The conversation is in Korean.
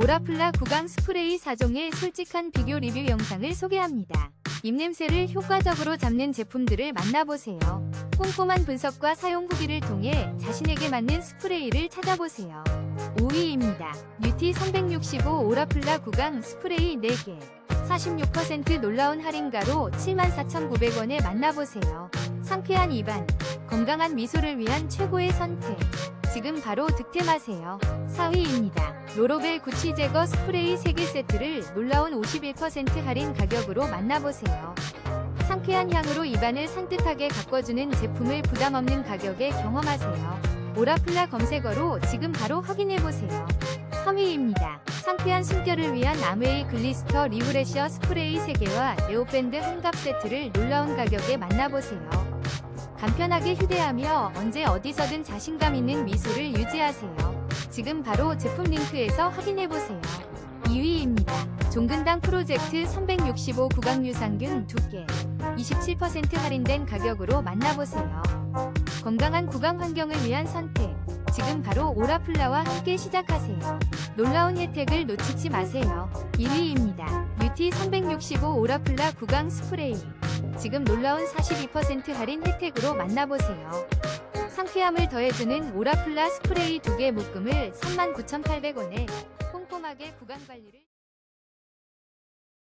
오라플라 구강 스프레이 4종의 솔직한 비교 리뷰 영상을 소개합니다. 입냄새를 효과적으로 잡는 제품들을 만나보세요. 꼼꼼한 분석과 사용 후기를 통해 자신에게 맞는 스프레이를 찾아보세요. 5위입니다. 뉴티 365 오라플라 구강 스프레이 4개. 46% 놀라운 할인가로 74,900원에 만나보세요. 상쾌한 입안, 건강한 미소를 위한 최고의 선택. 지금 바로 득템하세요. 4위입니다. 로로벨 구취 제거 스프레이 3개 세트를 놀라운 51% 할인 가격으로 만나보세요. 상쾌한 향으로 입안을 산뜻하게 가꿔주는 제품을 부담없는 가격에 경험하세요. 오라플라 검색어로 지금 바로 확인해보세요. 3위입니다. 상쾌한 숨결을 위한 아메이 글리스터 리프레셔 스프레이 3개와 에어밴드 한갑 세트를 놀라운 가격에 만나보세요. 간편하게 휴대하며 언제 어디서든 자신감 있는 미소를 유지하세요. 지금 바로 제품 링크에서 확인해보세요. 2위입니다. 종근당 프로젝트 365 구강 유산균 2개. 27% 할인된 가격으로 만나보세요. 건강한 구강 환경을 위한 선택. 지금 바로 오라플라와 함께 시작하세요. 놀라운 혜택을 놓치지 마세요. 1위입니다. 뮤티 365 오라플라 구강 스프레이. 지금 놀라운 42% 할인 혜택으로 만나보세요. 상쾌함을 더해주는 오라플라 스프레이 2개 묶음을 39,800원에 꼼꼼하게 구강 관리를